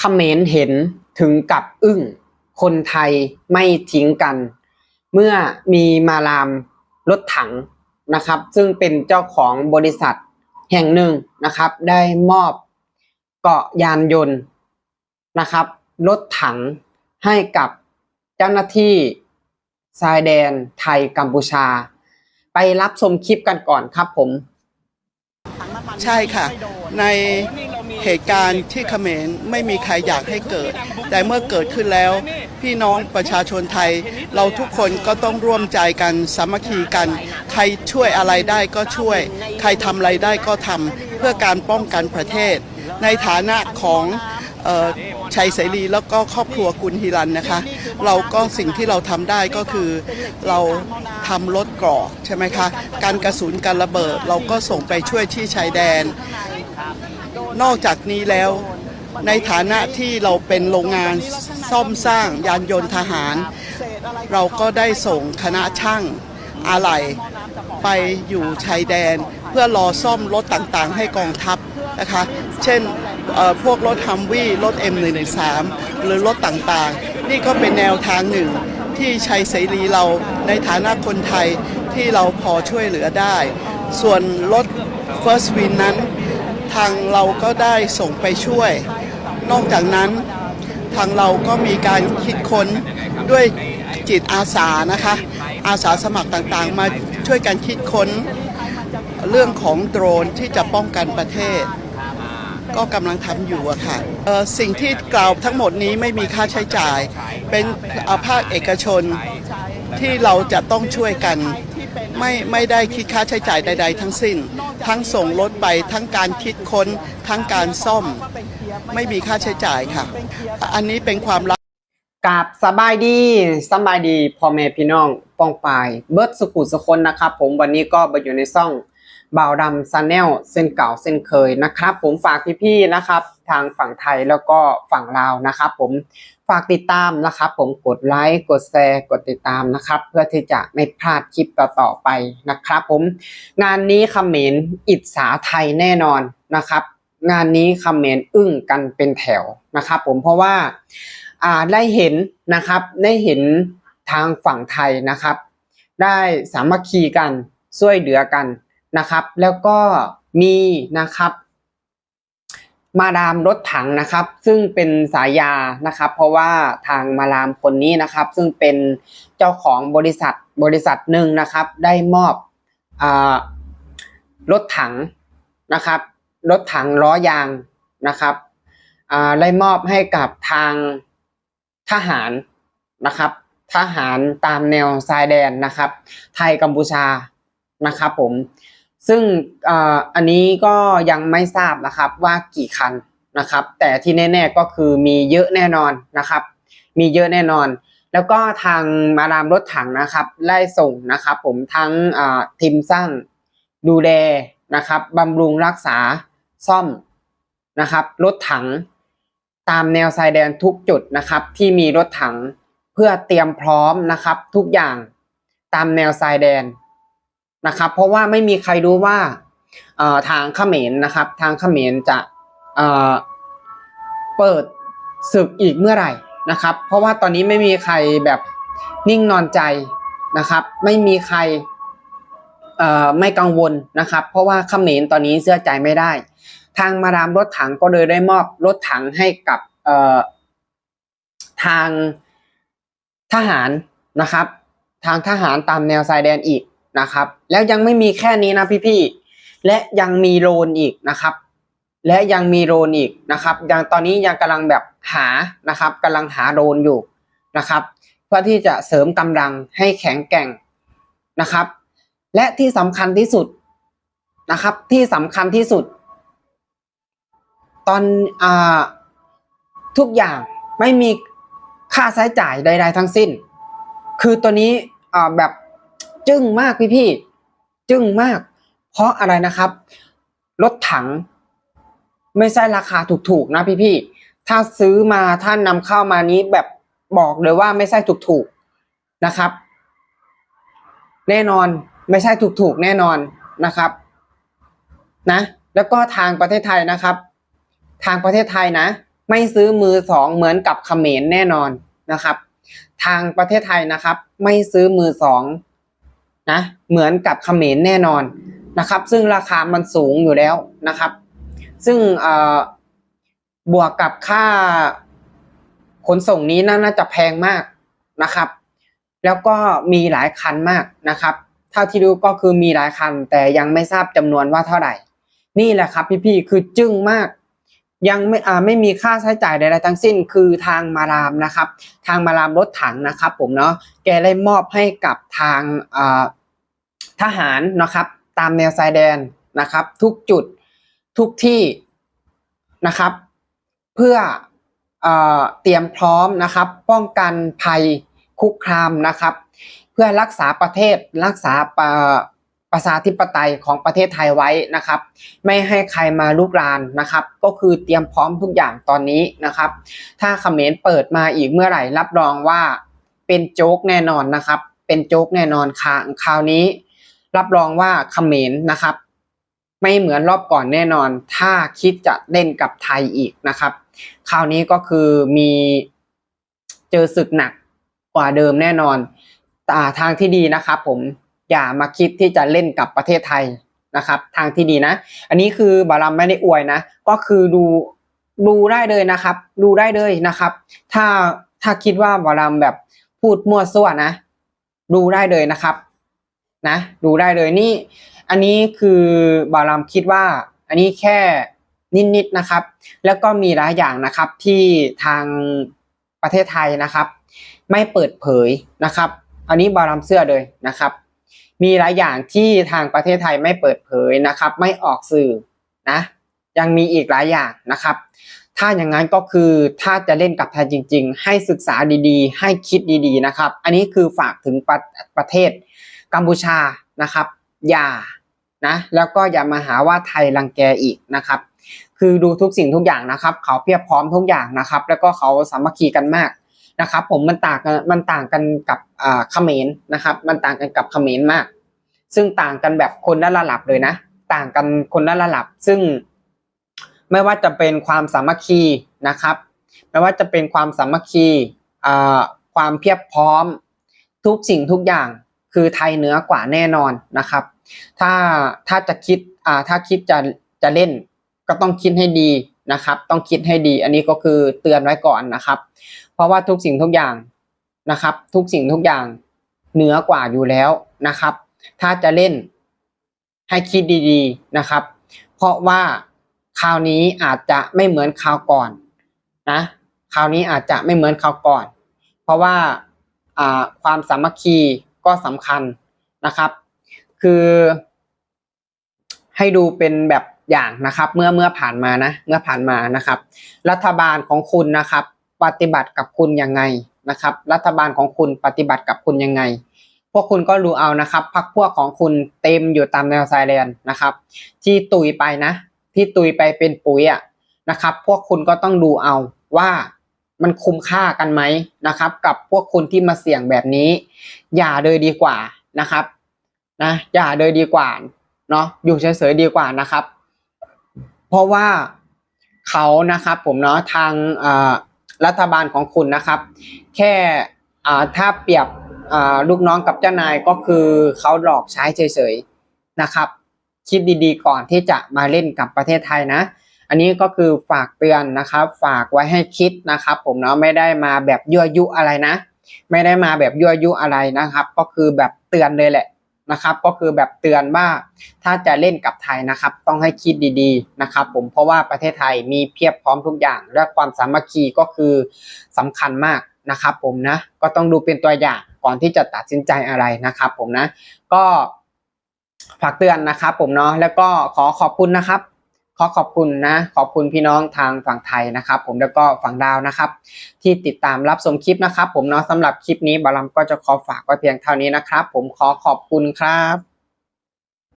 เขมรเห็นถึงกับอึ้ง คนไทยไม่ทิ้งกัน เมื่อมีมารามรถถังนะครับ ซึ่งเป็นเจ้าของบริษัทแห่งหนึ่งนะครับ ได้มอบเกาะยานยนต์นะครับรถถังให้กับเจ้าหน้าที่ชายแดนไทยกัมพูชา ไปรับชมคลิปกันก่อนครับผม ใช่ค่ะ ใน เหตุการณ์ที่เขมรไม่มีใครอยากให้เกิด แต่เมื่อเกิดขึ้นแล้ว พี่น้องประชาชนไทย เราทุกคนก็ต้องร่วมใจกันสามัคคีกัน ใครช่วยอะไรได้ก็ช่วย ใครทำอะไรได้ก็ทำเพื่อการป้องกันประเทศ ในฐานะของออชัยเสรีแล้วก็ครอบครัวกุลฮิรันนะคะ เราก็สิ่งที่เราทำได้ก็คือเราทำรถกรอกใช่ไหมคะ การกระสุนการระเบิดเราก็ส่งไปช่วยที่ชายแดน นอกจากนี้แล้ว ในฐานะที่เราเป็นโรงงานซ่อมสร้างยานยนต์ทหาร เราก็ได้ส่งคณะช่างอะไหล่ไปอยู่ชายแดน เพื่อรอซ่อมรถต่างๆ ให้กองทัพนะคะ เช่นพวกรถฮัมวี่รถ M113 หรือรถต่างๆ นี่ก็เป็นแนวทางหนึ่งที่ชัยเสรีเราในฐานะคนไทยที่เราพอช่วยเหลือได้ ส่วนรถ First Win นั้น ทางเราก็ได้ส่งไปช่วย นอกจากนั้นทางเราก็มีการคิดค้นด้วยจิตอาสานะคะ อาสาสมัครต่างๆ มาช่วยกันคิดค้นเรื่องของโดรนที่จะป้องกันประเทศ ก็กำลังทำอยู่อะค่ะสิ่งที่กล่าวทั้งหมดนี้ไม่มีค่าใช้จ่าย เป็นอ่อภาคเอกชนที่เราจะต้องช่วยกัน ไม่ไม่ได้คิดค่าใช้จ่ายใด ๆ ทั้งสิ้น ทั้งส่งรถไปทั้งการคิดค้น ทั้งการซ่อม ไม่มีค่าใช้จ่ายค่ะ อันนี้เป็นความลับกับสบายดีสบายดีพ่อแม่พี่น้องป้องปาย เบิร์ดสุขุสคนนะครับผมวันนี้ก็มาอยู่ในซ่อง บ่าวดำซันแนลเส้นเก่าเส้นเคยนะครับ ผมฝากพี่ๆนะครับ ทางฝั่งไทยแล้วก็ฝั่งลาวนะครับ ผมฝากติดตามนะครับ ผมกดไลค์กดแชร์กดติดตามนะครับ เพื่อที่จะไม่พลาดคลิปต่อๆไปนะครับ ผมงานนี้เขมรอิจฉาไทยแน่นอนนะครับ งานนี้เขมรอึ้งกันเป็นแถวนะครับ ผมเพราะว่าอ่าได้เห็นนะครับได้เห็นทางฝั่งไทยนะครับ ได้สามัคคีกันช่วยเหลือกัน นะครับ แล้วก็มีนะครับมาดามรถถังนะครับ ซึ่งเป็นสายยานะครับ เพราะว่าทางมาดามคนนี้นะครับ ซึ่งเป็นเจ้าของบริษัทบริษัทหนึ่งนะครับ ได้มอบอรถถังนะครับ รถถังล้อยางนะครับได้มอบให้กับทางทหารนะครับ ทหารตามแนวชายแดนนะครับ ไทยกัมพูชานะครับ ผม ซึ่งอันนี้ก็ยังไม่ทราบนะครับว่ากี่คันนะครับ แต่ที่แน่ๆก็คือมีเยอะแน่นอนนะครับ มีเยอะแน่นอน แล้วก็ทางมาดามรถถังนะครับไล่ส่งนะครับ ผมทั้งทีมสร้างดูแลนะครับบำรุงรักษาซ่อมนะครับ รถถังตามแนวชายแดนทุกจุดนะครับ ที่มีรถถังเพื่อเตรียมพร้อมนะครับ ทุกอย่างตามแนวชายแดน นะครับ เพราะว่าไม่มีใครรู้ว่าทางเขมรนะครับ ทางเขมรจะเเปิดศึกอีกเมื่อไหร่นะครับ เพราะว่าตอนนี้ไม่มีใครแบบนิ่งนอนใจนะครับ ไม่มีใครไม่กังวลนะครับ เพราะว่าเขมรตอนนี้เชื่อใจไม่ได้ ทางมาดามรถถังก็เลยได้มอบรถถังให้กับทางทหารนะครับ ทางทหารตามแนวชายแดนอีก นะครับ แล้วยังไม่มีแค่นี้นะพี่ๆและยังมีโรนอีกนะครับ และยังมีโรนอีกนะครับ ยังตอนนี้ยังกำลังแบบหานะครับกำลังหาโรนอยู่นะครับ เพื่อที่จะเสริมกำลังให้แข็งแกร่งนะครับ และที่สำคัญที่สุดนะครับ ที่สำคัญที่สุด ตอนอ่าทุกอย่างไม่มีค่าใช้จ่ายใด ๆ ทั้งสิ้น คือตัวนี้อ่าแบบ จึ้งมากพี่ๆจึ้งมาก เพราะอะไรนะครับ รถถัง ไม่ใช่ราคาถูกๆนะพี่ๆถ้าซื้อมาท่านนำเข้ามานี้แบบบอกเลยว่าไม่ใช่ถูกๆนะครับ แน่นอนไม่ใช่ถูกๆแน่นอนนะครับนะแล้วก็ทางประเทศไทยนะครับ ทางประเทศไทยนะ ไม่ซื้อมือสองเหมือนกับเขมรแน่นอนนะครับ ทางประเทศไทยนะครับ ไม่ซื้อมือสอง นะเหมือนกับเขมรแน่นอนนะครับ ซึ่งราคามันสูงอยู่แล้วนะครับ ซึ่งบวกกับค่าขนส่งนี้น่าจะแพงมากนะครับ แล้วก็มีหลายคันมากนะครับ เท่าที่รู้ก็คือมีหลายคัน แต่ยังไม่ทราบจำนวนว่าเท่าไหร่ นี่แหละครับพี่ๆคือจึ้งมาก ยังไม่ไม่มีค่าใช้จ่ายใดๆทั้งสิ้น คือทางมารามนะครับ ทางมารามรถถังนะครับ ผมเนาะแกได้มอบให้กับทางอ่า ทหารนะครับ ตามแนวชายแดนนะครับ ทุกจุดทุกที่นะครับ เพื่อเอเตรียมพร้อมนะครับ ป้องกันภัยคุกคามนะครับ เพื่อรักษาประเทศรักษาปะประชาธิปไตยของประเทศไทยไว้นะครับ ไม่ให้ใครมาลุกรานนะครับ ก็คือเตรียมพร้อมทุกอย่างตอนนี้นะครับ ถ้าเขมรเปิดมาอีกเมื่อไหร่รับรองว่าเป็นโจ๊กแน่นอนนะครับ เป็นโจ๊กแน่นอนค่ะคราวนี้ รับรองว่าเขมรนะครับ ไม่เหมือนรอบก่อนแน่นอน ถ้าคิดจะเล่นกับไทยอีกนะครับ คราวนี้ก็คือมีเจอศึกหนักกว่าเดิมแน่นอนแต่ทางที่ดีนะครับ ผมอย่ามาคิดที่จะเล่นกับประเทศไทยนะครับ ทางที่ดีนะ อันนี้คือบารัมไม่ได้อวยนะ ก็คือดูดูได้เลยนะครับ ดูได้เลยนะครับ ถ้าถ้าคิดว่าบารัมแบบพูดมั่วซั่วนะ ดูได้เลยนะครับ นะ ดูได้เลยนี่ อันนี้คือบารัมคิดว่า อันนี้แค่นิดๆนะครับ แล้วก็มีหลายอย่างนะครับที่ทางประเทศไทยนะครับ ไม่เปิดเผยนะครับ อันนี้บารัมเสื้อเลยนะครับ มีหลายอย่างที่ทางประเทศไทยไม่เปิดเผยนะครับ ไม่ออกสื่อนะ ยังมีอีกหลายอย่างนะครับ ถ้าอย่างนั้นก็คือถ้าจะเล่นกับไทยจริง ๆ ให้ศึกษาดีๆ ให้คิดดีๆนะครับ อันนี้คือฝากถึงประประเทศ กัมพูชานะครับ อย่านะแล้วก็อย่ามาหาว่าไทยรังแกอีกนะครับ คือดูทุกสิ่งทุกอย่างนะครับ เขาเพียบพร้อมทุกอย่างนะครับ แล้วก็เขาสามัคคีกันมากนะครับ ผมมันต่างกันมันต่างกันกับอ่าเขมรนะครับ มันต่างกันกับเขมรมาก ซึ่งต่างกันแบบคนละระดับเลยนะ ต่างกันคนละระดับ ซึ่ง ไม่ว่าจะเป็นความสามัคคีนะครับ ไม่ว่าจะเป็นความสามัคคีอ่าความเพียบพร้อมทุกสิ่งทุกอย่าง คือไทยเหนือกว่าแน่นอนนะครับ ถ้าถ้าจะคิดอ่าถ้าคิดจะจะเล่นก็ต้องคิดให้ดีนะครับ ต้องคิดให้ดี อันนี้ก็คือเตือนไว้ก่อนนะครับ เพราะว่าทุกสิ่งทุกอย่างนะครับ ทุกสิ่งทุกอย่างเหนือกว่าอยู่แล้วนะครับ ถ้าจะเล่นให้คิดดีๆนะครับ เพราะว่าคราวนี้อาจจะไม่เหมือนคราวก่อนนะคราวนี้อาจจะไม่เหมือนคราวก่อน เพราะว่าอ่าความสามัคคี ก็สำคัญนะครับ คือ ให้ดูเป็นแบบอย่างนะครับ เมื่อเมื่อผ่านมานะเมื่อผ่านมานะครับ รัฐบาลของคุณนะครับ ปฏิบัติกับคุณยังไงนะครับ รัฐบาลของคุณปฏิบัติกับคุณยังไง พวกคุณก็รู้เอานะครับพักพวกของคุณเต็มอยู่ตามแนวชายแดนนะครับ ที่ตุยไปนะ ที่ตุยไปเป็นปุ๋ยอะนะครับ พวกคุณก็ต้องดูเอาว่า มันคุ้มค่ากันไหมนะครับ กับพวกคุณที่มาเสี่ยงแบบนี้ อย่าเลยดีกว่านะครับนะอย่าเลยดีกว่าเนาะอยู่เฉยๆดีกว่านะครับ เพราะว่าเขานะครับผมเนาะทางรัฐบาลของคุณนะครับ แค่ถ้าเปรียบลูกน้องกับเจ้านายก็คือเขาหลอกใช้เฉยๆนะครับ คิดดีๆก่อนที่จะมาเล่นกับประเทศไทยนะ อันนี้ก็คือฝากเตือนนะครับ ฝากไว้ให้คิดนะครับ ผมเนาะไม่ได้มาแบบยั่วยุอะไรนะ ไม่ได้มาแบบยั่วยุอะไรนะครับ ก็คือแบบเตือนเลยแหละนะครับ ก็คือแบบเตือนว่าถ้าจะเล่นกับไทยนะครับ ต้องให้คิดดีๆนะครับ ผมเพราะว่าประเทศไทยมีเพียบพร้อมทุกอย่าง และความสามัคคีก็คือสำคัญมากนะครับ ผมนะก็ต้องดูเป็นตัวอย่างก่อนที่จะตัดสินใจอะไรนะครับ ผมนะ ก็ฝากเตือนนะครับ ผมเนาะแล้วก็ขอขอบคุณนะครับ ขอขอบคุณนะขอบคุณพี่น้องทางฝั่งไทยนะครับ ผมแล้วก็ฝั่งดาวนะครับ ที่ติดตามรับชมคลิปนะครับ ผมเนาะสำหรับคลิปนี้บารัมก็จะขอฝากไว้เพียงเท่านี้นะครับ ผมขอขอบคุณครับ